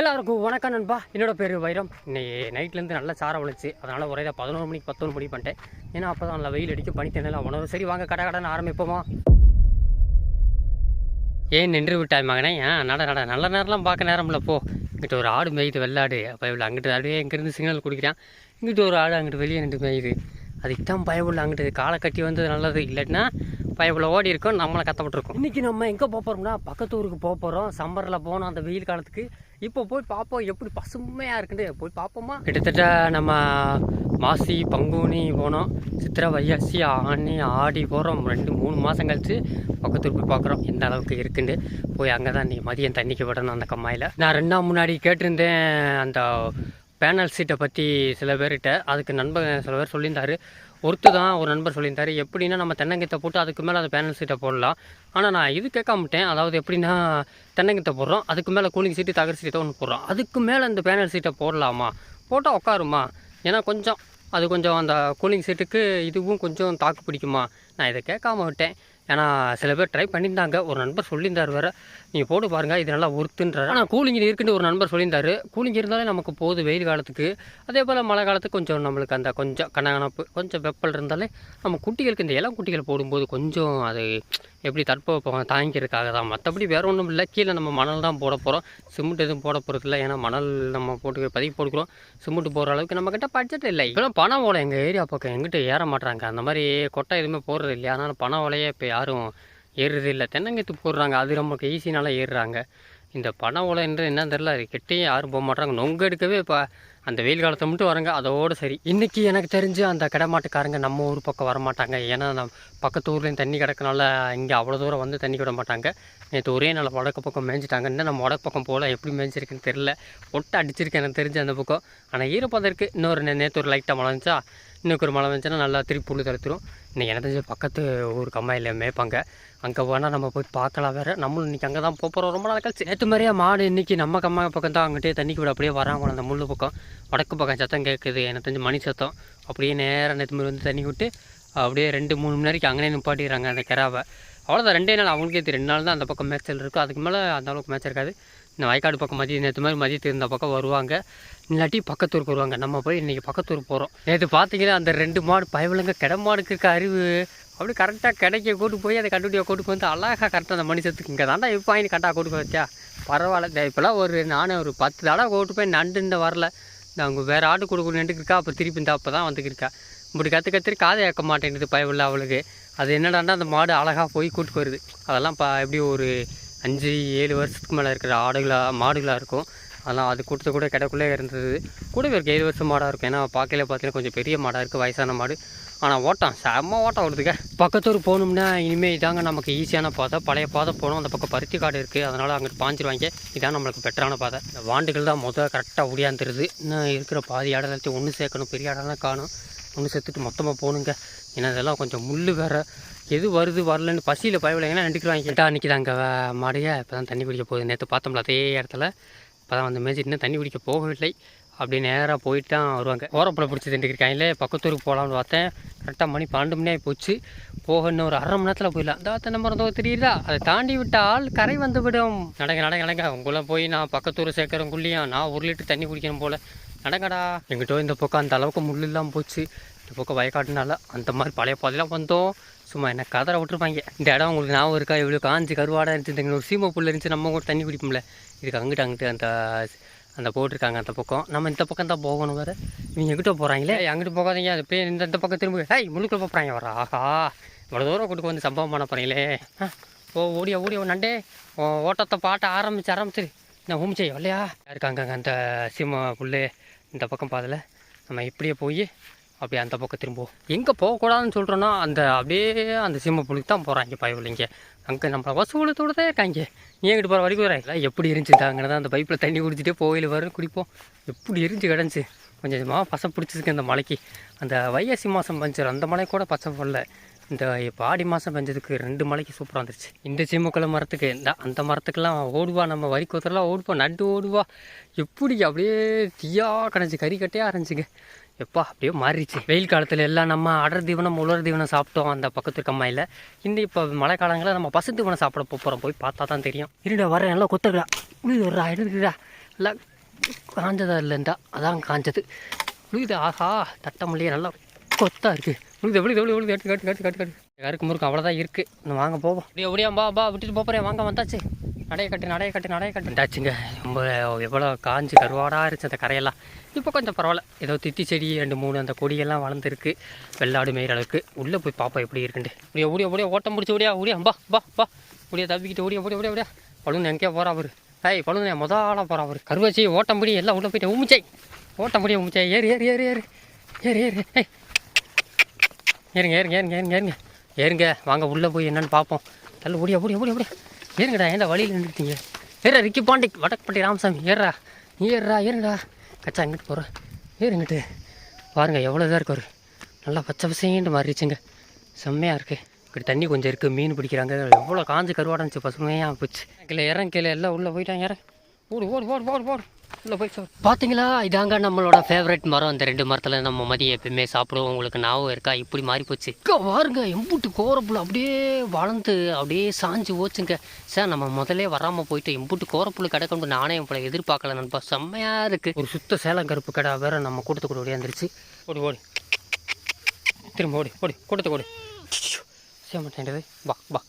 எல்லாருக்கும் வணக்கம் நண்பா. என்னோட பேர் வைரம். இன்னைக்கு நைட்லேருந்து நல்லா சாரம் விழுச்சு அதனால் ஒரே பதினோரு மணிக்கு பத்தொன்று மணி பண்ணிட்டேன். ஏன்னா அப்போ தான் நல்லா வெயில் அடிக்கும் பனி தென்னலாம் உணவு சரி வாங்க கடை கடன் ஆரம்பிப்போமா? ஏன் நின்று விட்டாய் மகனே? ஏன் நட நட. நல்ல நேரம்லாம் பார்க்க நேரம் இல்லை போ. இங்கிட்ட ஒரு ஆடு மேயுது வெள்ளாடு. அப்போ இவ்வளோ அங்கிட்டு அப்படியே இங்கேருந்து சிக்னல் குடிக்கிறான். இங்கிட்டு ஒரு ஆடு அங்கிட்டு வெளியே நின்று மேயுது. அதுக்கு தான் பயவுள்ள அங்கிட்டு. காலை கட்டி வந்தது நல்லது. இல்லைன்னா பயவுள்ள ஓடி இருக்கும் நம்மளை கத்தப்பட்டிருக்கோம். இன்றைக்கி நம்ம எங்கே போக போகிறோம்னா பக்கத்து ஊருக்கு போக போகிறோம் சம்மரில் போனோம் அந்த வெயில் காலத்துக்கு இப்போ போய் பார்ப்போம் எப்படி பசுமையாக இருக்குன்னு. போய் பார்ப்போமா கிட்டத்தட்ட நம்ம மாசி பங்குனி போனோம். சித்திரை வையாசி ஆணி ஆடி போகிறோம் ரெண்டு மூணு மாதம் கழிச்சு பக்கத்து போய் பார்க்குறோம் எந்த அளவுக்கு இருக்குன்னு. போய் அங்கே தான் நீ மதியம் தண்ணிக்கு விடணும் அந்த கம்மாயில். நான் ரெண்டு நாள் முன்னாடி கேட்டிருந்தேன் அந்த பேனல் சீட்டை பற்றி சில பேர்கிட்ட. அதுக்கு நண்பர் சில பேர் சொல்லியிருந்தாரு. ஒருத்து தான் ஒரு நண்பர் சொல்லியிருந்தார். எப்படின்னா நம்ம தென்னங்கத்தை போட்டு அதுக்கு மேலே அந்த பேனல் சீட்டை போடலாம். ஆனால் நான் இது கேட்காமட்டேன் அதாவது எப்படின்னா தென்னங்கத்தை போடுறோம். அதுக்கு மேலே கூலிங் சீட்டு தகர சீட்டை ஒன்று போடுறோம். அதுக்கு மேலே இந்த பேனல் சீட்டை போடலாமா? போட்டால் உட்காருமா? ஏன்னா கொஞ்சம் அது கொஞ்சம் அந்த கூலிங் சீட்டுக்கு இதுவும் கொஞ்சம் தாக்கு பிடிக்குமா? நான் இதை கேட்காம விட்டேன். ஏன்னா சில பேர் ட்ரை பண்ணியிருந்தாங்க. ஒரு நண்பர் சொல்லியிருந்தார் வேறு. நீங்கள் போட்டு பாருங்கள் இது நல்லா ஒருத்துன்றார் ஆனால் கூலிங் இருக்குன்னு ஒரு நண்பர் சொல்லியிருந்தார். கூலிங் இருந்தாலே நமக்கு போகுது வெயில் காலத்துக்கு. அதே போல் மழை காலத்துக்கு கொஞ்சம் நம்மளுக்கு அந்த கொஞ்சம் கனகனப்பு கொஞ்சம் வெப்பல் இருந்தாலே நம்ம குட்டிகளுக்கு இந்த இளம் குட்டிகள் போடும்போது கொஞ்சம் அது எப்படி தட்பவெப்பம் தாங்கிக்கிறதுக்காக தான். மற்றபடி வேறு ஒன்றும் இல்லை. கீழே நம்ம மணல் தான் போட போகிறோம் சிமெண்ட் எதுவும் போட போகிறது இல்லை. ஏன்னா மணல் நம்ம போட்டு பதிவு போட்டுக்கிறோம். சிமெண்ட் போடுற அளவுக்கு நம்மக்கிட்ட பட்ஜெட் இல்லை. இப்போலாம் பணம் ஓலை எங்கள் ஏரியா பக்கம் எங்கிட்ட ஏற மாட்டுறாங்க அந்த மாதிரி கொட்டை எதுவுமே போடுறது இல்லையா? அதனால் பணம் ஓலையே இப்போ யாரும் ஏறுறது இல்லை. தென்னங்கத்து போடுறாங்க. அது நமக்கு ஈஸினால ஏறுறாங்க. இந்த பண ஓலைன்றது என்ன தெரில அது கிட்டேயும் யாரும் போக மாட்டாங்க நொங்கு எடுக்கவே இப்போ அந்த வெயில் காலத்தை மட்டும் வராங்க அதோடு சரி. இன்றைக்கி எனக்கு தெரிஞ்சு அந்த கடமாட்டுக்காரங்க நம்ம ஊர் பக்கம் வர மாட்டாங்க ஏன்னா நம்ம பக்கத்து ஊர்லேயும் தண்ணி கிடக்கனால இங்கே அவ்வளோ தூரம் வந்து தண்ணி விட மாட்டாங்க. நேற்று ஒரே நாள் வடக்கு பக்கம் மேய்ஞ்சிட்டாங்க. இன்னும் நம்ம வடக்கு பக்கம் போகல எப்படி மேய்ஞ்சிருக்குன்னு தெரில ஒட்டை அடிச்சிருக்கேன் எனக்கு தெரிஞ்சு அந்த பக்கம். ஆனால் ஈரப்பதம் இருக்குது இன்னொரு நேற்று ஒரு லைட்டாக மழை இன்னைக்கு இன்னும் ஒரு மழை வந்துச்சுன்னா நல்லா திருப்பி புல்லு தடுத்துரும் இன்றைக்கி எனக்கு தெரிஞ்சு பக்கத்து ஊர் கம்மாயில் மேய்ப்பாங்க அங்கே போனால் நம்ம போய் பார்க்கலாம் வேறு. நம்மளும் இன்றைக்கி அங்கே தான் போகிறோம் ரொம்ப நாள் கழிச்சு. நேற்று மாதிரியே மாடு இன்றைக்கி நம்ம கம்மா பக்கம் தான் அங்கிட்டே தண்ணிக்கு விட அப்படியே வராங்க அந்த முள்ளு பக்கம். வடக்கு பக்கம் சத்தம் கேட்குது எனக்கு தெரிஞ்சு மணி சத்தம். அப்படியே நேராக நேற்று மாதிரி வந்து தண்ணி விட்டு அப்படியே ரெண்டு மூணு மணி நேரத்துக்கு அங்கேயே நிப்பாட்டிடுறாங்க அந்த கிராவை. அவ்வளோதான் ரெண்டே நாள். அவங்களுக்கே தெரியும். ரெண்டு நாள் தான் அந்த பக்கம் மேய்ச்சல் இருக்கும் அதுக்கு மேலே அந்த அளவுக்கு மேய்ச்சல் இருக்காது. இந்த வயக்காடு பக்கம் மதியம் நேற்று மாதிரி மதியத்து இருந்த பக்கம் வருவாங்க. இல்லாட்டி பக்கத்தூருக்கு வருவாங்க. நம்ம போய் இன்றைக்கி பக்கத்தூர் போகிறோம் நேற்று பார்த்தீங்கன்னா அந்த ரெண்டு மாடு பயவிலங்க கிடமாடுக்கு இருக்க அறிவு அப்படியே கரெக்டாக கிடைக்க கூட்டு போய் அதை கண்டுபிடிய கூட்டு வந்து அழகாக கரெக்டாக அந்த மனுஷத்துக்கு இங்கே தாண்டா இப்போ வாங்கி கரெக்டாக கூட்டு வச்சா பரவாயில்ல. இப்போலாம் ஒரு நானே ஒரு பத்து தடவை கூட்டு போய் நண்டுன்னு வரல. நான் அவங்க வேறு ஆடு கொடுக்க நின்றுக்கு இருக்கா? அப்போ திருப்பி இந்த அப்போ தான் வந்துக்கிருக்கா இப்படி கற்று கத்திரி காதை ஏற்க மாட்டேங்குது பயவில்லை அவளுக்கு. அது என்னடாண்டா அந்த மாடு அழகாக போய் கூட்டு வருது அதெல்லாம் பா எப்படி ஒரு அஞ்சு ஏழு வருஷத்துக்கு மேலே இருக்கிற ஆடுகளாக மாடுகளாக இருக்கும். அதெல்லாம் அது கொடுத்து கூட கிடக்குள்ளே இருந்தது. கூடவே இருக்கு ஏழு வருஷம் மாடாக இருக்கும். ஏன்னா பார்க்கல பார்த்தீங்கன்னா கொஞ்சம் பெரிய மாடாக இருக்குது வயசான மாடு. ஆனால் ஓட்டம் செம்ம ஓட்டம் வருதுங்க பக்கத்தூர் போகணும்னா இனிமேல் இதாங்க நமக்கு ஈஸியான பாதை. பழைய பாதை போகணும் அந்த பக்கம் பருத்தி காடு இருக்குது அதனால் அங்கிட்டு பாஞ்சிருவாங்க இதான் நம்மளுக்கு பெட்டரான பாதை. இந்த வாண்டுகள் தான் முதல் கரெக்டாக ஒடியாந்துருது இன்னும் இருக்கிற பாதி இடம் எல்லாத்தையும் ஒன்று சேர்க்கணும். பெரிய இடம்லாம் காணும். ஒன்று சேர்த்துட்டு மொத்தமாக போகணுங்க. ஏன்னா இதெல்லாம் கொஞ்சம் முள் வேறு. எது வருது வரலன்னு பசியில் பயவில்லைங்கன்னா நின்றுக்குவாங்க கேட்டால் நிற்கிதாங்க மாடையே. இப்போ தான் தண்ணி குடிக்க போகுது. நேற்று பார்த்தோம்ல அதே இடத்துல. இப்போ தான் வந்து மேய்ச்சிட்டு இன்னும் தண்ணி குடிக்க போகவில்லை. அப்படி நேராக போயிட்டு தான் வருவாங்க. ஓரப்பில் பிடிச்சி தண்டுக்கிருக்காங்களே பக்கத்தூருக்கு போகலாம்னு பார்த்தேன். கரெக்டாக மணி பன்னெண்டு மணி ஆகி போச்சு. போக இன்னும் ஒரு அரை மணி நேரத்தில் போயிடலாம். இந்த தென்னை மரம் தோ தெரியுதா? அதை தாண்டி விட்டால் கரை வந்து விடும். நடங்க நடங்க நடங்க. உங்களை போய் நான் பக்கத்தூர் சேர்க்குறவங்குள்ளேயும் நான் ஒரு லிட்டர் தண்ணி குடிக்கணும் போல். நடங்கடா. எங்கிட்ட இந்த பக்கம் அந்த அளவுக்கு முள் இல்லாமல் போச்சு. இந்த பக்கம் வயக்காட்டுனால அந்த மாதிரி பழைய பாதையெல்லாம் வந்தோம். சும்மா என்ன கதரை விட்டுருப்பாங்க. இந்த இடம் உங்களுக்கு ஞாபகம் இருக்கா? இவ்வளோ காஞ்சி கருவாடாக இருந்துச்சு. இங்கே ஒரு சீமை புல் இருந்துச்சு. நம்ம கூட தண்ணி குடிப்போம்ல. இதுக்கு அங்கிட்டு அங்கிட்டு அந்த அந்த போட்டிருக்காங்க அந்த பக்கம். நம்ம இந்த பக்கம் தான் போகணும் வேறு. நீங்கள் எங்கிட்ட போகிறாங்களே அங்கிட்டு போகாதீங்க. அது போய் இந்த இந்த பக்கம் திரும்ப ஹேய் முழுக்க போகிறாங்க வர ஆஹா. இவ்வளோ தூரம் கொடுக்க வந்து சம்பவம் பண்ண போகிறீங்களே ஆ, ஓ ஓடிய ஓடிய ஓ நண்டே. ஓ ஓட்டத்தை பாட்ட ஆரம்பிச்சு ஆரம்பிச்சிரு. நான் ஊமிச்சே இல்லையா? இருக்காங்க அந்த சீமை புல் இந்த பக்கம் பாதில் நம்ம இப்படியே போய் அப்படியே அந்த பக்கம் திரும்புவோம். எங்கே போகக்கூடாதுன்னு சொல்கிறோன்னா அந்த அப்படியே அந்த சீமை புள்ளிக்கு தான் போகிறாங்க பயவில்லைங்க அங்கே நம்ம வசூலத்தோடு தான் இருக்காங்க. நீ எங்கிட்டு போகிற வரைக்கும் வரல எப்படி இருந்துச்சு அங்கே தான் அந்த பைப்பில் தண்ணி குடிச்சிட்டே போயில் வரும் குடிப்போம். எப்படி எரிஞ்சு கிடந்துச்சு? கொஞ்சம் கொஞ்சமாக பசம் பிடிச்சிருக்கு அந்த மலைக்கு. அந்த வைகாசி மாதம் பஞ்சர் அந்த மலை கூட பச்சை போடல. இந்த இப்போ ஆடி மாதம் பெஞ்சதுக்கு ரெண்டு மலைக்கு சூப்பராக வந்துருச்சு. இந்த சீமக்குள்ள மரத்துக்கு இந்த அந்த மரத்துக்கெல்லாம் ஓடுவா நம்ம வரி கோத்தரெல்லாம் ஓடுவா நட்டு ஓடுவா. எப்படி அப்படியே தீயா கிடஞ்சி கறி கட்டையாக இருந்துச்சுங்க எப்பா அப்படியே மாறிடுச்சு. வெயில் காலத்தில் எல்லாம் நம்ம அடர் தீவனம் உலர் தீவனம் சாப்பிட்டோம் அந்த பக்கத்து கம்மாயில். இந்த இப்போ மழை காலங்களில் நம்ம பசு தீவனம் சாப்பிட போகிறோம் போய் பார்த்தா தான் தெரியும். இருடா வர நல்லா கொத்தடா உழுது வர்றா. எடுத்துக்கிடா நல்லா காஞ்சதா இல்லைண்டா. அதான் காஞ்சது. உழுது ஆஹா தட்டமல்லியே நல்லா கொத்தா இருக்குது உழுது விழுது எவ்வளோ விழுது கட்டு கட்டு கட்டு கட்டு கட்டு. யாருக்கு முறுக்கு அவ்வளோதான் இருக்குது இன்னும் வாங்க போவோம். அப்படியே அப்படியே வா பா விட்டுட்டு போகிறேன் வாங்க வந்தாச்சு. நடைய கட்டு நடைய கட்டு நடைய கட்டு. ரொம்ப எவ்வளோ காஞ்சு கருவாடாக இருந்துச்சு அந்த கரையெல்லாம். இப்போ கொஞ்சம் பரவாயில்ல. ஏதோ தித்தி செடி ரெண்டு மூணு அந்த கொடியெல்லாம் வளர்ந்துருக்கு. வெள்ளாடு மேயிற அளவுக்கு. உள்ளே போய் பார்ப்போம் எப்படி இருக்குண்டு அப்படியே ஓடியா ஓடியா ஓட்டம் முடிச்சு ஓடியா ஓடியா. பா பா பா ஓடியா தப்பிக்கிட்டு ஓடியா ஓடியா ஓடியா ஓடியா. பழுன்னு எங்கேயா போகிறா அவர். ஐய் பழுன்னு முத ஆளாக போகிறா அவரு. கருவாச்சி ஓட்டம் முடி எல்லாம் உள்ளே போயிட்டு உமிச்சை ஓட்டம் முடி உமிச்சை ஏறு ஏறு ஏறு ஏறு. ஏறு ஏறு. ஏய். ஏறுங்க ஏறுங்க ஏறுங்க ஏறுங்க ஏறுங்க. ஏறுங்க. வாங்க உள்ளே போய் என்னென்னு பார்ப்போம். தள்ளு ஓடியா ஓடியா ஓடியா ஓடியா. ஏறுங்கடா ஏன்டா வழியில் நின்றுட்டீங்க? ஏறா ரிக்கி பாண்டி வடக்கப்பட்டி ராமசாமி ஏறா நீ ஏறுங்கடா. கச்சா இங்கிட்டு போகிறேன் ஏறுங்கிட்டு பாருங்க எவ்வளோ இதாக இருக்கு ஒரு. நல்லா பச்சை பசேன்ட்டு மாறிடுச்சுங்க. செம்மையாக இருக்குது இப்படி தண்ணி கொஞ்சம் இருக்குது மீன் பிடிக்கிறாங்க. எவ்வளோ காஞ்சு கருவாடா இருந்துச்சு பசுமையாக போச்சு. கீழே இறங்க கீழே எல்லாம் உள்ளே போயிட்டாங்க இறங்க. ஓடு ஓடு ஓடு ஓடு ஓடு. பார்த்தீங்களா இதாங்க நம்மளோட ஃபேவரட் மரம். அந்த ரெண்டு மரத்தில் நம்ம மதியம் எப்பயுமே சாப்பிடுவோம். உங்களுக்கு ஞாபகம் இருக்கா? இப்படி மாறி போச்சு. பாருங்க எம்புட்டு கோரப்புல அப்படியே வளர்ந்து அப்படியே சாஞ்சு போச்சுங்க சார் நம்ம முதலே வராமல் போயிட்டு எம்புட்டு கோரப்புல கிடக்கணும் நானே போல எதிர்பார்க்கல நண்பா. செம்மையாக இருக்குது ஒரு சுத்த சேலம் கருப்பு கடை வேற நம்ம கூட்டத்துக்கு ஓடியாந்துருச்சு. ஓடி ஓடி. திரும்ப ஓடி ஓடி. கூட்டத்துக்கு ஓடி. செய்ய வா வா.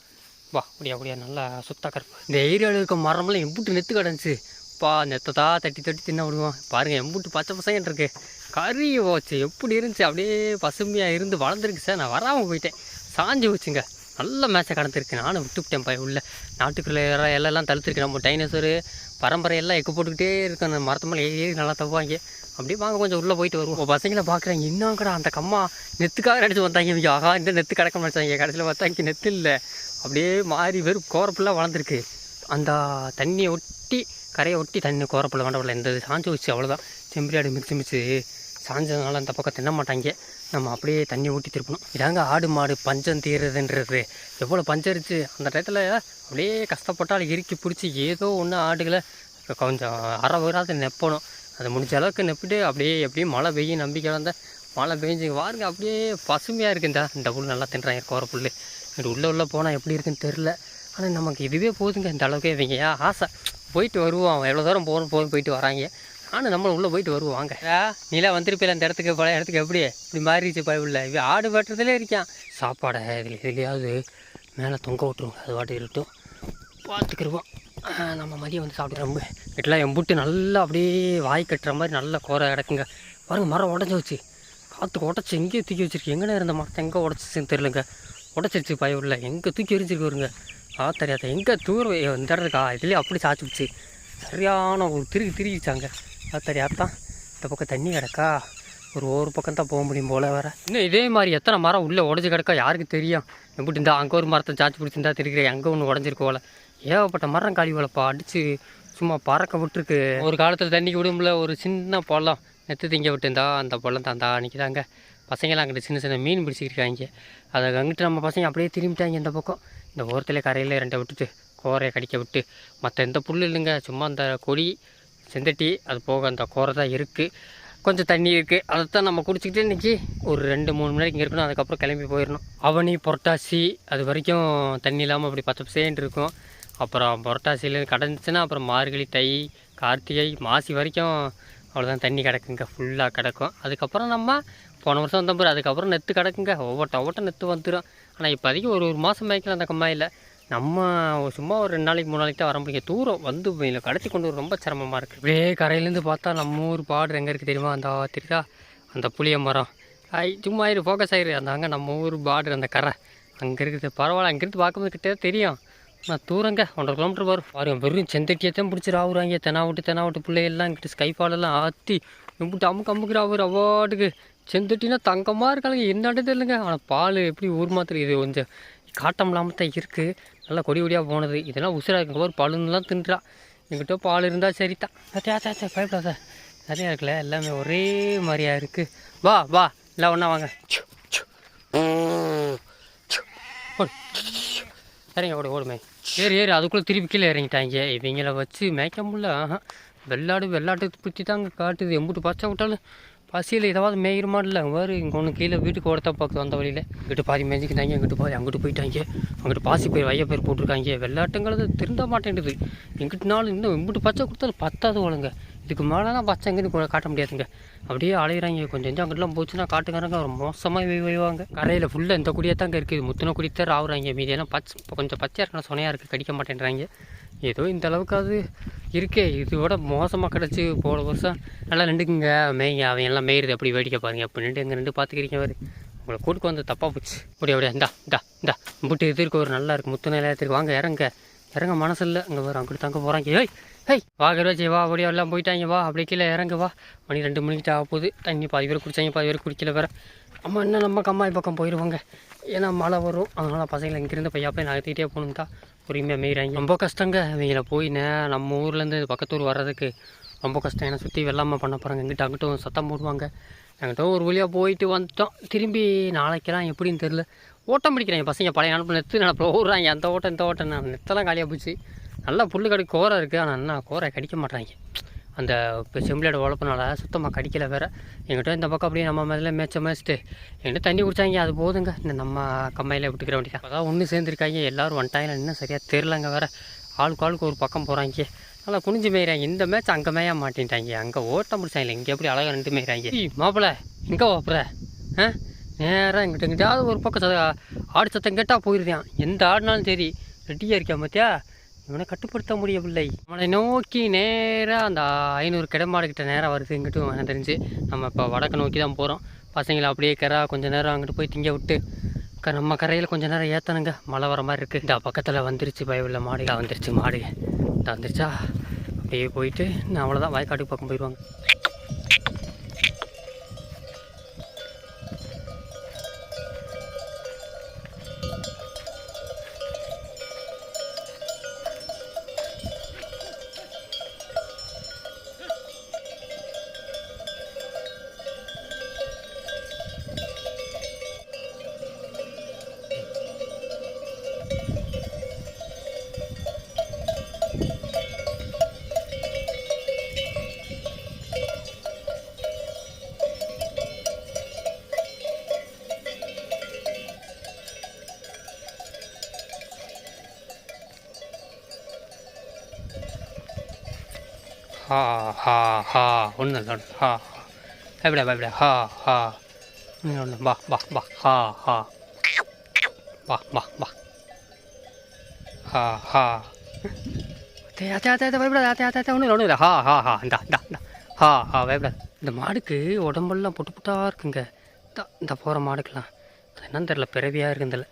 வா அப்படியா அப்படியா நல்லா சுத்தா கருப்பு. இந்த ஏரியாவில் இருக்க மரம்லாம் எம்புட்டு நெத்து கிடந்துச்சு. அப்பா நெத்தை தான் தட்டி தட்டி தின்ன விடுவோம். பாருங்கள் எம்பூட்டு பச்சை பசங்க இருக்கு. கறி போச்சு. எப்படி இருந்துச்சு? அப்படியே பசுமையாக இருந்து வளர்ந்துருக்கு சார். நான் வராமல் போயிட்டேன். சாஞ்சு வச்சுங்க நல்ல மேட்சை கடந்துருக்கு. நானும் விட்டுவிட்டேன் பய உள்ள. நாட்டுக்குள்ளே எல்லாம் தழுத்துருக்கு நம்ம டைனோசரு பரம்பரை எல்லாம் எக்கு போட்டுக்கிட்டே இருக்கும். அந்த மரத்து மேலே ஏறி ஏறி நல்லா தவாங்க அப்படியே வாங்க கொஞ்சம் உள்ளே போயிட்டு வருவோம். பசங்களை பார்க்குறாங்க இன்னும் கூட அந்த கம்மா? நெத்துக்காக நினச்சி வந்தாங்க இவங்க. ஆகா இந்த நெத்து கிடக்க நினச்சாங்க. கடைசியில் பார்த்தா இங்கே நெத்து இல்லை. அப்படியே மாறி வெறும் கோரப்புலாம் வளர்ந்துருக்கு. அந்த தண்ணியை ஒட்டி ஒட்டி கரையை ஒட்டி தண்ணி கோரப்புள்ள வேண்டாம் இந்த சாஞ்சு வச்சு அவ்வளோதான் செம்பரியாடு மிதிச்சு மிச்சு சாஞ்சதுனால அந்த பக்கம் தின்ன மாட்டாங்க. நம்ம அப்படியே தண்ணி ஊட்டி திருப்பணும். இதாங்க ஆடு மாடு பஞ்சம் தீருதுன்றது. எவ்வளோ பஞ்சம் இருந்துச்சு அந்த டயத்தில் அப்படியே கஷ்டப்பட்டால் இறுக்கி பிடிச்சி ஏதோ ஒன்று ஆடுகளை கொஞ்சம் அரை வராது நெப்பணும். அது முடிஞ்ச அளவுக்கு நெப்பிட்டு அப்படியே எப்படியும் மழை பெய்யும் நம்பிக்கை வந்த மழை பெஞ்சு பாருங்க அப்படியே பசுமையாக இருக்குந்தா இந்த. புல் நல்லா தின்றாங்க கோர புல் இப்படி உள்ளே உள்ளே போனால் எப்படி இருக்குன்னு தெரில ஆனால் நமக்கு இதுவே போதுங்க இந்த அளவுக்கு இவங்க. ஆசை. போயிட்டு வருவோம். எவ்வளோ தூரம் போகணும் போகணும் போயிட்டு வராங்க. ஆனால் நம்ம உள்ளே போயிட்டு வருவாங்க வாங்க. நீலாம் வந்திருப்பில அந்த இடத்துக்கு பழைய இடத்துக்கு எப்படி? இப்படி மாறிடுச்சு பயவுள்ள இவன் ஆடு வெட்டுறதுலே இருக்கான். சாப்பாடை இதில் எதுலையாவது மேலே தொங்க விட்டுருவோம். அது வாட்டி இருக்கட்டும். பார்த்துக்கிருவோம். நம்ம மதியம் வந்து சாப்பிட்டு ரொம்ப வீட்டில் எம்புட்டு நல்லா அப்படியே வாய் கட்டுற மாதிரி நல்லா கோர கிடக்குங்க. பாருங்க மரம் உடஞ்சி வச்சு காற்று உடச்சி எங்கேயோ தூக்கி வச்சுருக்கு. எங்கே இருந்த மரத்தை எங்கே உடச்சிச்சுன்னு தெரிலங்க உடச்சிருச்சு பயம் இல்லை எங்கே தூக்கி எரிஞ்சிருக்கு வருங்க ஆ எங்கே தூரம் இந்த இடத்துக்கா? இதுலேயே அப்படி சாச்சுச்சு சரியான ஒரு திருகி திருகிச்சாங்க ஆ தெரியாதான் இந்த பக்கம் தண்ணி கிடக்கா? ஒரு ஒரு பக்கம் தான் போக முடியும் போல வேறு. இன்னும் இதே மாதிரி எத்தனை மரம் உள்ளே உடஞ்சி கிடக்கா? யாருக்கு தெரியும்? எப்படி இருந்தா அங்கே ஒரு மரத்தை சாச்சு பிடிச்சிருந்தா திருக்கிறேன் அங்கே ஒன்று உடஞ்சிருக்கோல ஏகப்பட்ட மரம் காலி போலப்பா. அடித்து சும்மா பறக்க விட்டுருக்கு. ஒரு காலத்தில் தண்ணி விடும்ல ஒரு சின்ன பள்ளம். நெத்து திங்க விட்டுருந்தா அந்த பள்ளம் தாந்தா தான் நிற்கிறாங்க பசங்களாம் அங்கிட்ட சின்ன சின்ன மீன் பிடிச்சிருக்காங்க அதை அங்கிட்டு நம்ம பசங்க அப்படியே திரும்பிட்டாங்க இந்த பக்கம். இந்த ஓரத்தில் கரையில் ரெண்டை விட்டுட்டு கோரையை கடிக்க விட்டு மற்ற எந்த புல் இல்லைங்க சும்மா அந்த கொடி செந்தட்டி அது போக அந்த கோரை தான் இருக்குது கொஞ்சம் தண்ணி இருக்குது அதை தான் நம்ம குடிச்சிக்கிட்டு இன்றைக்கி ஒரு ரெண்டு மூணு மணி நேரம் இங்கே இருக்கணும். அதுக்கப்புறம் கிளம்பி போயிடணும். அவனி புரட்டாசி அது வரைக்கும் தண்ணி இல்லாமல் அப்படி பத்து பசேன்ட்டு இருக்கும். அப்புறம் புரட்டாசியில் கடந்துச்சுன்னா அப்புறம் மார்கழி தை கார்த்திகை மாசி வரைக்கும் அவ்வளோதான் தண்ணி கிடக்குங்க. ஃபுல்லாக கிடக்கும். அதுக்கப்புறம் நம்ம போன வருஷம் வந்தோம் அதுக்கப்புறம் நெத்து கிடக்குங்க. ஒவ்வொட்ட ஒவ்வொட்ட நெத்து வந்துடும் ஆனால் இப்போதைக்கு ஒரு ஒரு மாதம் மேய்க்கலாம் அந்த கம்மாயில் நம்ம சும்மா ஒரு ரெண்டு நாளைக்கு மூணு நாளைக்கு தான் வர முடியும். தூரம் வந்து இதில் கடத்தி கொண்டு வர ரொம்ப சிரமமாக இருக்குது இப்படியே கரையிலேருந்து பார்த்தா நம்ம ஊர் பாடு எங்கே இருக்குது தெரியுமா? அந்த தெரியுதா? அந்த புளிய மரம். ஐ சும்மா ஆயிரு ஃபோக்கஸ் ஆயிரு. அந்த அங்கே நம்ம ஊர் பாடு அந்த கரை. அங்கே இருக்குது பரவாயில்ல. அங்கேருந்து பார்க்கும்போது கிட்டே தெரியும். நான் தூரங்க. ஒன்றரை கிலோமீட்டர் வரும். பாருங்க வெறும் செந்தட்டியை தான் பிடிச்சி ராவுறாங்க. தெனா விட்டு பிள்ளைகள்லாம் இங்கிட்டு ஸ்கைஃபாலெல்லாம் ஆற்றி இப்படி அமுக்கு அமுக்கு அவர் அவாட்டுக்கு செந்துட்டின்னா தங்கமாக இருக்காங்க என்னட்டு தெரியலங்க. ஆனால் பால் எப்படி ஊர் மாத்திரம் இது கொஞ்சம் காட்டம் இல்லாமல் தான் இருக்குது நல்லா கொடி கொடியாக போனது. இதெல்லாம் உசுராக இருக்கும் ஒரு பழுன்னுலாம் தின்றா. எங்கிட்ட பால் இருந்தால் சரிதான். சே பயப்படாத. நிறையா இருக்குல்ல. எல்லாமே ஒரே மாதிரியா இருக்குது வா வா. எல்லாம் ஒன்றா வாங்க. சு, ஓடு. இறங்க ஓடு ஓடு அதுக்குள்ளே திருப்பி கீழே இறங்கிட்டாங்க. இவங்கள வச்சு மேய்க்க முடியல. ஆஹா. வெள்ளாடு வெள்ளாட்டு பிடிச்சி தாங்க காட்டுது. எம்புட்டு பச்சை விட்டாலும் பசியில் ஏதாவது மேயிரமா இல்லை? வேறு இங்கே ஒன்று கீழே வீட்டுக்கு ஓடத்த பார்க்குது வந்த வழியில். இங்கிட்டு பாதி மேஞ்சிக்கிட்டாங்க இங்கிட்டு பாதி அங்கிட்டு போயிட்டாங்க. அங்கிட்டு பாசி பயிர் வைய பயிர் போட்டிருக்காங்க. வெள்ளாட்டுங்கிறது திருந்த மாட்டேங்குது. எங்கிட்டு நாள் இன்னும் இங்கிட்டு பச்சை கொடுத்தாலும் பத்தாது ஒழுங்க இதுக்கு மேலே தான் பச்சை எங்கேயும் காட்ட முடியாதுங்க. அப்படியே அலையிறாங்க. கொஞ்சம் கொஞ்சம் அங்கிட்டலாம் போச்சுன்னா காட்டுக்காரங்க ஒரு மோசமாக வெய் வைவாங்க. கரையில் ஃபுல்லாக இந்த குடியாக தாங்க இருக்குது. முத்தின குடித்தான் ஆகுறாங்க மீதியெல்லாம் பச்சை கொஞ்சம் பச்சையாக இருக்கணும் சொனையாக இருக்குது கடிக்க மாட்டேன்றாங்க. ஏதோ இந்த அளவுக்காவது இருக்கே. இதோட மோசமாக கிடச்சி போன வருஷம் நல்லா நின்றுக்குங்க. மேய்ங்க அவன் எல்லாம் மேயிருது அப்படி வேடிக்கை பாருங்க அப்படி நின்று எங்கே நின்று பார்த்துக்கிறீங்க அவர் உங்களை கூட்டுக்கு வந்து தப்பாக போச்சு. அப்படி அப்படியே இந்தா இந்தா இந்தா. முட்டு இது இருக்கு ஒரு நல்லா இருக்கு. முத்து நிலையத்துக்கு வாங்க இறங்க. இறங்க மனசு இல்லை அங்கே வர அங்கிட்டு தங்க போகிறாங்க ஏய் ஹேய் வாகர் வச்சு வா அப்படியே எல்லாம் போயிட்டாங்க. வா அப்படியே கீழே இறங்க வா. மணி ரெண்டு மணிக்கிட்ட ஆக போகுது. தண்ணி பாதி பேர் குடிச்சாங்க பாதி பேர் குடிக்கல வேற. அம்மா என்ன நம்ம கம்மாய் பக்கம் போயிடுவாங்க ஏன்னா மழை வரும். அதனால் பசங்களை இங்கேருந்து பையா போய் நகர்த்திக்கிட்டே போகணும் பொறுமையாக மேய்கிறாங்க ரொம்ப கஷ்டங்க. இவங்கள போய் நே நம்ம ஊர்லேருந்து பக்கத்தூர் வர்றதுக்கு ரொம்ப கஷ்டம். ஏன்னா சுற்றி வெள்ளாமல் பண்ண போகிறாங்க இங்கிட்ட அங்கிட்டும் சத்தம் போடுவாங்க. எங்கிட்ட ஒரு வழியாக போயிட்டு வந்துட்டோம். திரும்பி நாளைக்கெல்லாம் எப்படின்னு தெரில ஓட்டம் பிடிக்கிறாங்க. பசங்க பழைய நினப்பு நெத்து நினப்பில் ஓடுறாங்க அந்த ஓட்டம் இந்த ஓட்டம் நான் நெத்தெல்லாம் காலியாக போச்சு. நல்லா புல் கடி கோரை இருக்குது ஆனால் என்ன கோரை கடிக்க மாட்றாங்க. அந்த இப்போ செம்பிளோட உழப்பினால சுத்தமாக கடிக்கல வேறு. எங்கிட்ட இந்த பக்கம் அப்படியே நம்ம மேலே மேய்ச்ச மேய்ச்சிட்டு எங்கிட்ட தண்ணி குடிச்சாங்க அது போதுங்க. இந்த நம்ம கம்மையில் விட்டுக்கிற வேண்டியதான் அதான் ஒன்று சேர்ந்துருக்காங்க. எல்லாரும் வந்துட்டாங்க. இன்னும் சரியாக தெரிலங்க வேறு. ஆளுக்கு ஆளுக்கு ஒரு பக்கம் போகிறாங்க நல்லா குனிஞ்சு மேய்றாங்க. இந்த மேட்ச் அங்கே மேய மாட்டேன்ட்டாங்க. அங்கே ஓட்டம் முடிச்சாங்க இங்கே எப்படி அழகாக ரெண்டு மேய்றாங்க. மாப்பிள்ள எங்கே ஓப்புற ஆ? நேராக எங்கிட்ட எங்கிட்டாவது ஒரு பக்கம் சத ஆடு சத்தம் கேட்டால் போயிருந்தான். எந்த ஆடினாலும் சரி ரெடியாக இருக்கேன் பார்த்தியா இவனை கட்டுப்படுத்த முடியவில்லை. நம்மளை நோக்கி நேராக அந்த ஐநூறு கிடமாடுக்கிட்ட நேராக வருது. இங்கிட்டும் எனக்கு தெரிஞ்சு. நம்ம இப்போ வடக்கு நோக்கி தான் போகிறோம் பசங்களை அப்படியே கரா கொஞ்சம் நேரம் அங்கிட்டு போய் திங்க விட்டு க- நம்ம கரையில் கொஞ்சம் நேரம் ஏற்றணுங்க மழை வர மாதிரி இருக்குது இந்த பக்கத்தில் வந்துருச்சு பயவுள்ள மாடுக வந்துருச்சு மாடு இந்த வந்துருச்சா? அப்படியே போயிட்டு நான் அவ்வளோதான் வயக்காட்டுக்கு பக்கம் போயிடுவாங்க ஹா ஹா ஹா ஒன்று இல்லை ஒன்று ஹா பயப்பட பயப்பட ஹா ஹா ஒன்று ஒன்று வா வா வா ஹா ஹா வா வா வா ஹா ஹா தே அத்தே அத்தே அத்தே பயப்படாத அத்தே அத்தே அத்தே ஒன்றும் இல்லை ஒன்றும் இல்லை ஹா ஹா ஹா இந்தா இந்தா இந்தா ஹா ஹா பயப்படாத இந்த மாடுக்கு உடம்பெல்லாம் புட்டு புட்டாக இருக்குங்க. இந்த இந்த போகிற மாடுக்கெல்லாம். அது என்னன்னு தெரில பிறவியாக இருக்குந்தில்ல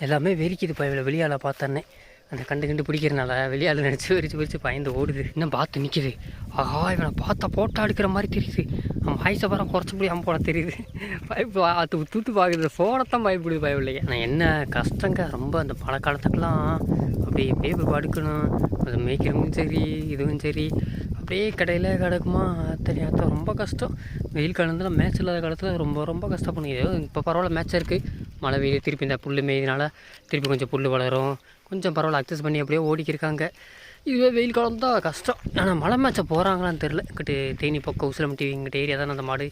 எல்லாமே வெறிக்குது பயவில் வெளியால் பார்த்தோன்னே அந்த கண்டு கண்டு பிடிக்கிறனால வெளியால் நினச்சி வெறிச்சு வெறிச்சு பயந்து ஓடுது. இன்னும் பார்த்து நிற்கிது ஆஹா இவனை பார்த்தா போட்டா எடுக்கிற மாதிரி தெரியுது. அவன் வாய்ஸை பரம் குறைச்சி முடியாமல் போட தெரியுது. பயப்பு அது தூத்து பார்க்குறது ஃபோனத்தான் பயப்படுது பயவில்லைங்க ஆனால் என்ன கஷ்டங்க. ரொம்ப அந்த பழக்காலத்துக்கெல்லாம். அப்படியே பேப்பர் படுக்கணும். அது மேய்க்கிறவங்களும் சரி இதுவும் சரி. அப்படியே கடையில் கிடக்குமா? தெரியாது. ரொம்ப கஷ்டம். வெயில் காலத்தில் மேட்ச் இல்லாத காலத்தில் ரொம்ப ரொம்ப கஷ்டப்படுங்க ஏதோ இப்போ பரவாயில்ல மேட்ச் இருக்குது மழை வெயில் திருப்பி இந்த புல் மேய்தினால திருப்பி கொஞ்சம் புல் வளரும். கொஞ்சம் பரவாயில்ல அட்ஜஸ்ட் பண்ணி அப்படியே ஓடிக்கிருக்காங்க. இதுவே வெயில் காலம் தான் கஷ்டம். ஆனால் மழை மேட்சை போகிறாங்களான்னு தெரில இங்கிட்டு தேனி பக்கம் உசிலம் டிவி இங்கிட்ட ஏரியா தானே அந்த மாடு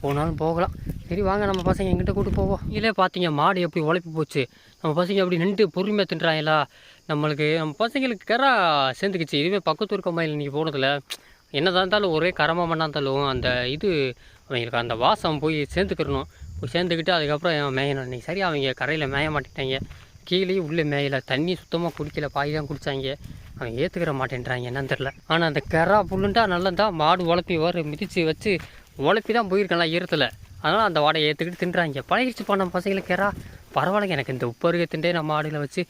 போனாலும் போகலாம். சரி வாங்க நம்ம பசங்க எங்கிட்ட கூட்டு போவோம். இதிலே பார்த்தீங்க மாடு எப்படி உழைப்பு போச்சு. நம்ம பசங்க அப்படி நின்று பொறுமையாக தின்றாங்களா? நம்மளுக்கு நம்ம பசங்களுக்கு கரா சேர்ந்துக்குச்சு. இதுவே பக்கத்து இருக்க மயில் இன்றைக்கி போனதில் என்னதான் இருந்தாலும் ஒரே கரமாக மண்ணா இருந்தாலும் அந்த இது அவங்களுக்கு அந்த வாசம் போய் சேர்ந்துக்கிறணும் போய் சேர்ந்துக்கிட்டு அதுக்கப்புறம் மேயணும். இன்றைக்கி சரி அவங்க கரையில் மேய மாட்டேட்டாங்க கீழே உள்ளே மேயலை. தண்ணி சுத்தமாக குடிக்கல. பாய் தான் குடித்தாங்க அவன் ஏற்றுக்கிற மாட்டேன்றாங்க. என்னன்னு தெரில ஆனால் அந்த கெரா புல்லுண்டா நல்லதா மாடு உழப்பி வர மிதித்து வச்சு உழப்பி தான் போயிருக்கலாம் ஈரத்தில். அதனால் அந்த வாடையை ஏற்றுக்கிட்டு தின்றாங்க. பழகிடுச்சு பண்ண பசங்களுக்கு கெரா. பரவாயில்லைங்க. எனக்கு இந்த உப்பு அருகே திண்டே நம்ம மாடியில் வச்சு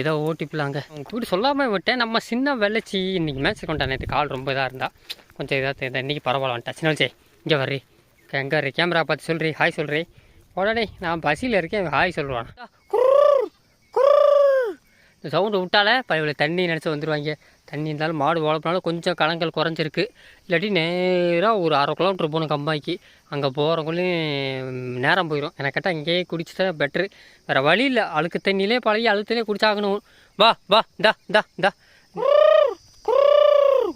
ஏதோ ஓட்டிப்பிலாங்க அவங்க சொல்லாமல் விட்டேன். நம்ம சின்ன வெள்ளச்சி இன்றைக்கி மேட்ச் கொண்டா நேற்று கால் ரொம்ப இதாக இருந்தா. கொஞ்சம் இதாக தெரியுதா இன்றைக்கி பரவாயில்ல வந்துட்டா. சின்ன வச்சே இங்கே வர்றி. எங்கே இரு கேமரா பார்த்து சொல்கிறீ ஹாய் சொல்கிறீ உடனே நான் பஸ்ஸில் இருக்கேன். ஹாய் சொல்லுவான். சவுண்டு விட்டாலே பழைய தண்ணி நினச்சி வந்துடுவாங்க தண்ணி இருந்தாலும் மாடு வளர்ப்பினாலும் கொஞ்சம் கலங்கள் குறைஞ்சிருக்கு. இல்லாட்டி நேராக ஒரு அரை கிலோமீட்டர் போகணும் கம்பாய்க்கு அங்கே போகிறவங்களையும் நேரம் போயிடும் எனக்கு கேட்டால் இங்கேயே குடிச்சிட்டா பெட்ரு வேறு வழி இல்லை. அழுக்கு தண்ணியிலே பழகி அழுத்திலே குடிச்சாகணும். வா வா இந்தா இந்தா இந்தா.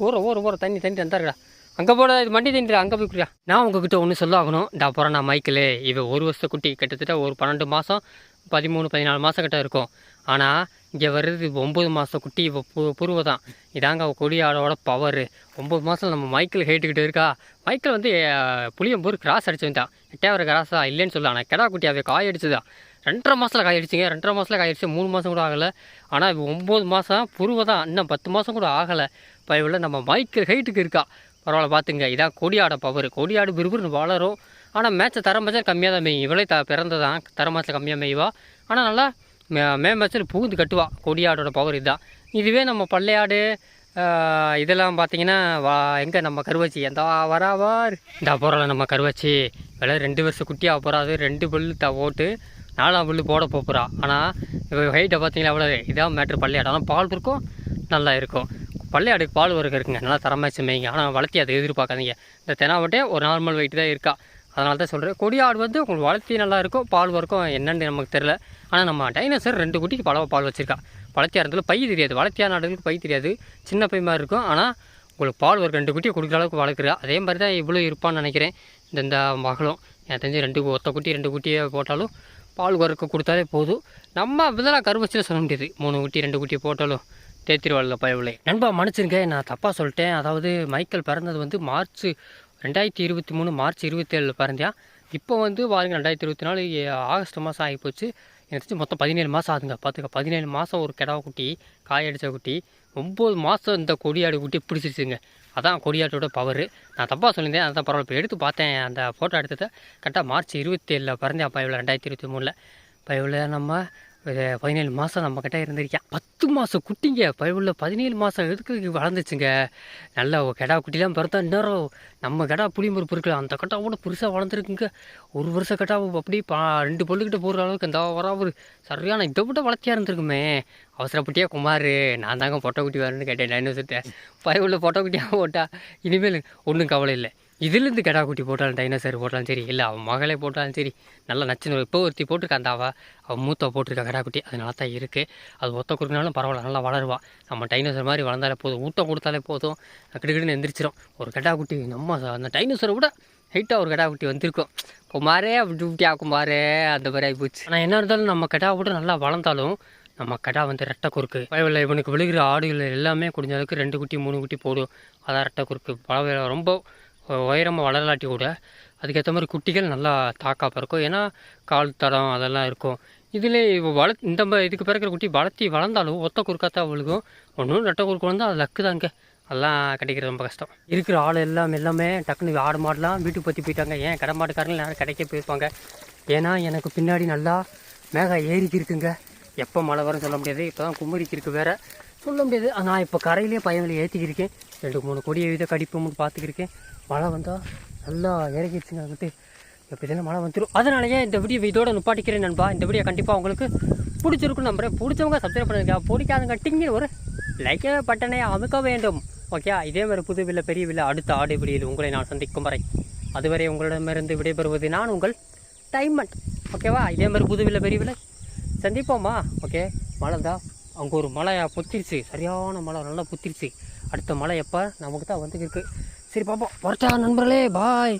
ஊற ஊற ஊற தண்ணி தண்ணி தந்தாருடா. அங்கே போட இது மண்டி தின்ற அங்கே போய் குடியா நான் உங்ககிட்ட ஒன்று சொல்லாகணும். இந்த அப்புறம் நான் மைக்கில் இவ ஒரு வருஷ குட்டி கிட்டத்தட்ட ஒரு பன்னெண்டு மாதம் பதிமூணு பதினாலு மாதம் கிட்ட இருக்கும். ஆனால் இங்கே வர்றது ஒம்பது மாதம் குட்டி இப்போ பு புருவ தான் இதாங்க அவள் கொடியாடோட பவர் ஒம்பது மாதம் நம்ம மைக்கிள் கேட்டுக்கிட்டு இருக்கா? மைக்கிள் வந்து புளியம்பூர் கிராஸ் அடிச்சு வந்தான் எட்டாவது கிராஸா இல்லைன்னு சொல்லலாம் ஆனால் கெடா குட்டி அவை காய அடிச்சுதான் ரெண்டரை மாதத்தில் காய அடிச்சிங்க. ரெண்டரை மாதத்தில் காய அடிச்சு மூணு மாதம் கூட ஆகலை. ஆனால் இப்போ ஒம்பது மாதம் புருவ தான் இன்னும் பத்து மாதம் கூட ஆகலை. பயவில் நம்ம மைக்கிள் ஹைட்டுக்கு இருக்கா. பரவாயில்ல பார்த்துங்க இதான் கொடியாட பவர் கொடியாடு விறுவிறுன்னு வளரும். ஆனால் மேட்ச்சை தரம் மேட்சம் கம்மியாக தான் மேயும். இவளே த பிறந்ததான். தரம் மேட்ச்சில் கம்மியாக மேய்வா. ஆனால் நல்லா மே மே மேட்ச்சில் புகுந்து கட்டுவா. கொடியாடோட பவர் இதுதான். இதுவே நம்ம பள்ளையாடு இதெல்லாம் பார்த்தீங்கன்னா வா எங்கே நம்ம கருவச்சி? எந்த வராவார் இந்த போகிறோம் நம்ம கருவச்சி. விலை ரெண்டு வருஷம் குட்டியாக போகிறாது ரெண்டு புல்லு த ஓட்டு. நாலாம் புல்லு போட போகிறா ஆனால் இப்போ ஹைட்டை பார்த்தீங்களா எவ்வளோ இதான் மேட்ரு பள்ளையாடு. ஆனால் பால் இருக்கும் நல்லா இருக்கும். பள்ளையாடுக்கு பால் வரைக்கும் இருக்குங்க. நல்லா தரமாக மேய்ங்க ஆனால் வளர்த்தி அதை எதிர்பார்க்காதீங்க. இந்த தெனாவட்டே ஒரு நார்மல் வெயிட் தான் இருக்கா. அதனால தான் சொல்கிறேன் கொடியாடு வந்து உங்களுக்கு வளர்த்தி நல்லா இருக்கும். பால் வரைக்கும் என்னென்னு நமக்கு தெரில ஆனால் நம்ம டைனோசர் ரெண்டு குட்டிக்கு பழவ பால் வச்சுருக்கா. வளர்த்தியாக இருந்தாலும் பை தெரியாது. வளர்த்தியான ஆடுகளுக்கு பை தெரியாது. சின்ன பை மாதிரி இருக்கும். ஆனால் உங்களுக்கு பால் ஒரு ரெண்டு குட்டியை கொடுக்குற அளவுக்கு வளர்க்குறா. அதே மாதிரி தான் இவ்வளோ இருப்பான்னு நினைக்கிறேன். இந்த இந்த மகளும். எனக்கு தெரிஞ்சு ரெண்டு ஒத்த குட்டி ரெண்டு குட்டியை போட்டாலும் பால் குறைக்க கொடுத்தாலே போதும். நம்ம இதெல்லாம் கருவச்சியில் சொல்ல முடியாது. மூணு குட்டி ரெண்டு குட்டி போட்டாலும் தேத்திருவாள்ல பயவில்லை நண்பா மன்னிச்சிருங்க. நான் தப்பாக சொல்லிட்டேன். அதாவது மைக்கேல் பிறந்தது வந்து மார்ச் ரெண்டாயிரத்தி இருபத்தி மூணு மார்ச் இருபத்தேழில் பிறந்தியா இப்போ வந்து பாருங்க ரெண்டாயிரத்தி இருபத்தி நாலு ஆகஸ்ட் மாதம் ஆகிப்போச்சு. எனக்கு தெரிஞ்சு மொத்தம் பதினேழு மாதம் ஆகுதுங்க பார்த்துக்க. பதினேழு மாதம் ஒரு கிடா குட்டி காயடிச்ச குட்டி ஒம்பது மாதம் இந்த கொடியாடு குட்டி பிடிச்சிருச்சுங்க. அதான் கொடியாட்டோட பவர் நான் தப்பாக சொல்லியிருந்தேன் அதான் பரவாயில்ல. இப்போ எடுத்து பார்த்தேன் அந்த ஃபோட்டோ எடுத்ததை. கரெக்டாக மார்ச் இருபத்தி ஏழில் பிறந்தேன் அப்போ இவ்வளோ ரெண்டாயிரத்தி இருபத்தி மூணில். இப்போ இவ்வளோ நம்ம ஒரு பதினேழு மாதம் நம்மக்கிட்ட இருந்திருக்கேன் பத்து மாதம் குட்டிங்க. பயவுள்ள பதினேழு மாதம் எதுக்கு வளர்ந்துச்சுங்க? நல்ல கெடா குட்டிலாம் பிறந்தா இன்னும் நம்ம கெடா புளியம்பருப்பு பொருட்கள் அந்த கட்டாவோட புதுசாக வளர்ந்துருக்குங்க. ஒரு வருஷம் கட்டா அப்படியே பா ரெண்டு பொண்ணுக்கிட்ட போகிற அளவுக்கு இந்த ஒரு சரியான இதை விட வளர்த்தியாக இருந்திருக்குமே. அவசரப்பட்டியா குமார் நான் தாங்க பொட்டை குட்டி வரேன்னு கேட்டேன் டைனோசர்ட்ட பயவுள்ள பொட்டை குட்டியாக போட்டா இனிமேல் ஒன்றும் கவலை இல்லை. இதுலேருந்து கெடா குட்டி போட்டாலும் டைனோசர் போட்டாலும் சரி இல்லை அவன் மகளே போட்டாலும் சரி நல்லா நச்சுன்னு இப்போ ஒருத்தி போட்டிருக்கான் அந்த அவன் மூத்த போட்டிருக்கா கடா குட்டி. அதனால தான் இருக்குது அது ஒத்த குறுக்கினாலும் பரவாயில்ல நல்லா வளருவா. நம்ம டைனோசர் மாதிரி வளர்ந்தாலே போதும். ஊட்டம் கொடுத்தாலே போதும். கிடுக்கிடுன்னு எந்திரிச்சிரும். ஒரு கடா குட்டி நம்ம அந்த டைனோசரை விட ஹைட்டாக ஒரு கடா குட்டி வந்திருக்கும். குமாரே அப்படி இப்படியா குமாரே அந்த மாதிரி ஆகி போச்சு ஆனால் என்ன இருந்தாலும் நம்ம கடா விட நல்லா வளர்ந்தாலும் நம்ம கடா வந்து ரெட்டை குறுக்கு. பயவில்லை இவனுக்கு விழுகிற ஆடுகள் எல்லாமே குடிஞ்ச அளவுக்கு ரெண்டு குட்டி மூணு குட்டி போடும் அதான் ரெட்டை குறுக்கு. பல ரொம்ப உயரமாக வளரலாட்டி கூட அதுக்கேற்ற மாதிரி குட்டிகள் நல்லா தாக்கா பிறக்கும். ஏன்னா கால் தடம் அதெல்லாம் இருக்கும். இதில் வள இந்த ம- இதுக்கு பிறக்கிற குட்டி வளர்த்தி வளர்ந்தாலும் ஒத்த குறுக்காத்தான் விழுகும். ஒன்றும் நட்ட குறுக்கு வந்தால் அது லக்கு தாங்க. அதெல்லாம் கிடைக்கிறது ரொம்ப கஷ்டம். இருக்கிற ஆள் எல்லாம் எல்லாமே டக்குனு ஆடு மாடெலாம் வீட்டுக்கு பற்றி போயிட்டாங்க. ஏன் கடை மாட்டுக்காரங்களும் நேரம் கிடைக்க போயிருப்பாங்க? ஏன்னா எனக்கு பின்னாடி நல்லா மேகம் ஏறிக்கு இருக்குங்க. எப்போ மழை வரும்னு சொல்ல முடியாது. இப்போ தான் குமரிக்கு இருக்குது வேறு. சொல்ல முடியாது. நான் இப்போ கரையிலேயே பையன்களை ஏற்றிக்கிருக்கேன் ரெண்டு மூணு கொடியை வித கடிப்போம்னு பார்த்துக்கிருக்கேன் மழை வந்தால் நல்லா இறங்கிடுச்சுங்க வந்துட்டு. எப்போ மழை வந்துடும் அதனாலயே இந்த வீடியோ இதோட நிப்பாட்டிக்கிறேன் நண்பா. இந்த வீடியோ கண்டிப்பாக உங்களுக்கு பிடிச்சிருக்கும் நம்புறேன். பிடிச்சவங்க சப்ஸ்கிரைப் பண்ணுங்க. பிடிக்காதவங்க டிங்கில் ஒரு லைக் பட்டனை அமுக்க வேண்டும். ஓகே இதே மாதிரி புது வில்ல பெரிய வில்ல அடுத்த ஆடு விடியில் உங்களை நான் சந்திக்கும் வரை அதுவரை உங்களிடமிருந்து விடைபெறுவது நான் உங்கள் டைமண்ட். ஓகேவா இதே மாதிரி புது வில்ல பெரிய வில்ல சந்திப்போமா? ஓகே மழை தான் அங்கே ஒரு மழை புத்திருச்சு. சரியான மழை நல்லா புத்திருச்சு. அடுத்த மழை எப்போ? நமக்கு தான் வந்து சரி பாப்போம். வரச்சா நண்பர்களே. பாய்